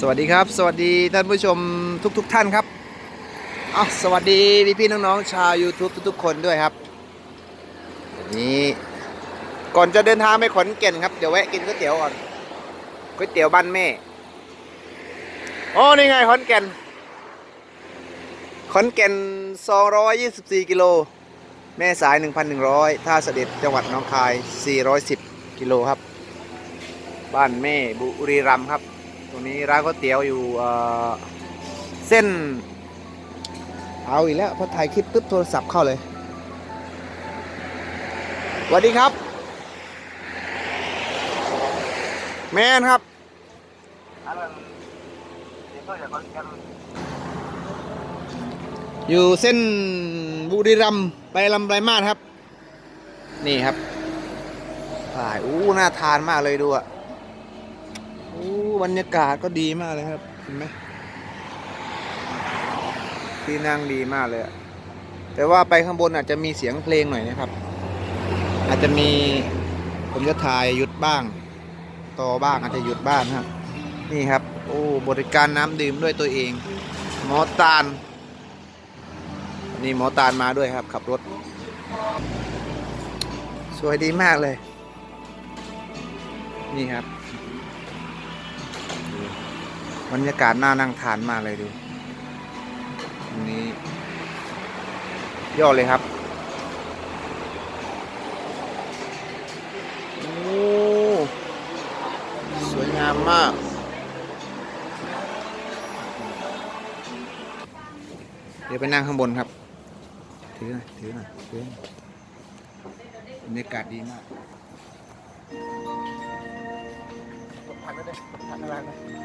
สวัสดีครับ สวัสดีท่านผู้ชมทุกๆทท่านครับอะสวัสดีพี่พี่ๆน้องๆชาว YouTube ทุกๆ คนด้วยครับวันนี้ก่อนจะเดินทางไปขอนแก่นครับ เดี๋ยวแวะกินก๋วยเตี๋ยวก่อนก๋วยเตี๋ยวบ้านแม่โอ้นี่ไงขอนแก่นขอนแก่น 224 กิโล แม่สาย 1,100 ท่าเสด็จจังหวัดหนองคาย 410 กิโลครับ บ้านแม่บุรีรัมย์ครับ รงนี้ร้านก๋วยเตี๋ยวอยู่เส้น เอาอีกแล้วพอถ่ายคลิปปุ๊บโทรศัพท์เข้าเลยสวัสดีครับ แมนครับอยู่เส้นบุรีรัมไปลำไรมาศครับ นี่ครับถ่ายอู้น่าทานมากเลยดูอะ บรรยากาศก็ดีมากเลยครับ เห็นไหมที่นั่งดีมากเลยแต่ว่าไปข้างบนอาจจะมีเสียงเพลงหน่อยนะครับ อาจจะมีผมจะถ่ายหยุดบ้าง ต่อบ้างอาจจะหยุดบ้างครับ นี่ครับ โอ้บริการน้ำดื่มด้วยตัวเอง หมอตาลนี่หมอตาลมาด้วยครับ ขับรถ สวยดีมากเลย นี่ครับ บรรยากาศน่านั่งทานมากเลยดูตรงนี้ยอดเลยครับโอ้สวยงามมากเดี๋ยวไปนั่งข้างบนครับ ถือหน่อยถือหน่อยถือบรรยากาศดีมากพันไม่ได้พันอะไรไหม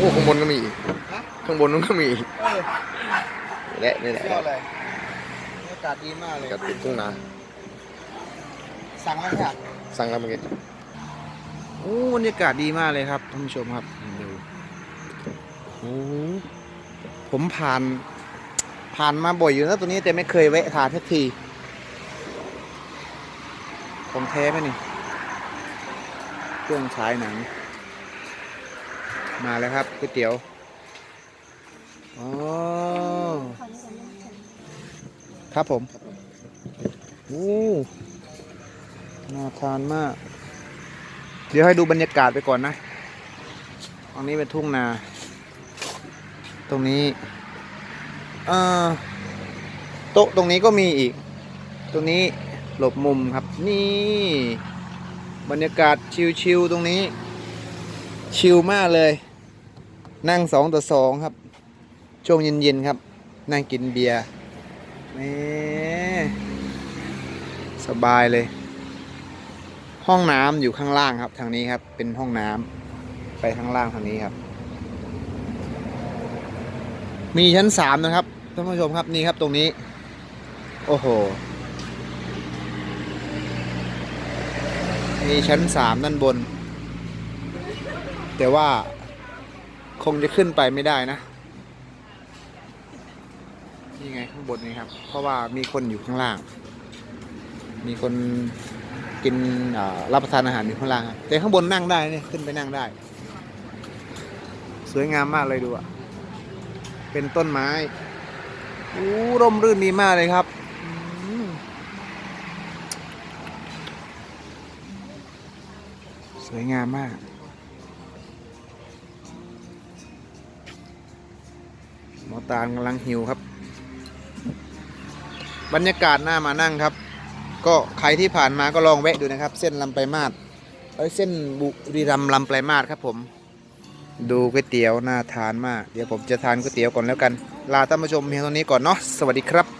อ้ข้างบนก็มีอีกฮะข้างบนนู้นก็มีอีกเออและนี่แหละยอดเลยบรรยากาศดีมากเลย กับติดทุ่งนาสั่งแล้วค่ะสั่งแล้วเมื่อกี้โอ้บรรยากาศดีมากเลยครับท่านผู้ชมครับดูโอ้ผมผ่าน ผ่านมาบ่อยอยู่นะตัวนี้แต่ไม่เคยแวะทานสักทีของแท้ไหมนี่ เครื่องฉายหนัง มาแล้วครับก๋วยเตี๋ยวอ๋อครับผมโอ้น่าทานมาก เดี๋ยวให้ดูบรรยากาศไปก่อนนะตรงนี้เป็นทุ่งนา ตรงนี้เอ่อโต๊ะตรงนี้ก็มีอีก ตรงนี้หลบมุมครับ นี่ บรรยากาศชิลๆตรงนี้ ชิลมากเลย นั่งสองต่อสองครับ ช่วงเย็นๆครับ นั่งกินเบียร์นี่สบายเลย ห้องน้ำอยู่ข้างล่างครับ ทางนี้ครับ เป็นห้องน้ำไปข้างล่างทางนี้ครับ มีชั้นสามนะครับท่านผู้ชมครับนี่ครับตรงนี้ โอ้โหมีชั้นสามด้านบน แต่ว่า คงจะขึ้นไปไม่ได้นะนี่ไงข้างบนนี้ครับ เพราะว่ามีคนอยู่ข้างล่าง มีคนกินรับประทานอาหารอยู่ข้างล่าง แต่ข้างบนนั่งได้เนี่ยขึ้นไปนั่งได้ สวยงามมากเลยดูอะ เป็นต้นไม้อู้ร่มรื่นดีมากเลยครับสวยงามมาก มอตาลกำลังหิวครับ บรรยากาศหน้ามานั่งครับ ก็ใครที่ผ่านมาก็ลองแวะดูนะครับ เส้นลำไปลายมาศเส้นบุรีรัมลำไปลายมาศครับผม ดูก๋วยเตี๋ยวน่าทานมาก เดี๋ยวผมจะทานก๋วยเตี๋ยวก่อนแล้วกัน ลาท่านผู้ชมเพียงเท่านี้ก่อนเนาะสวัสดีครับ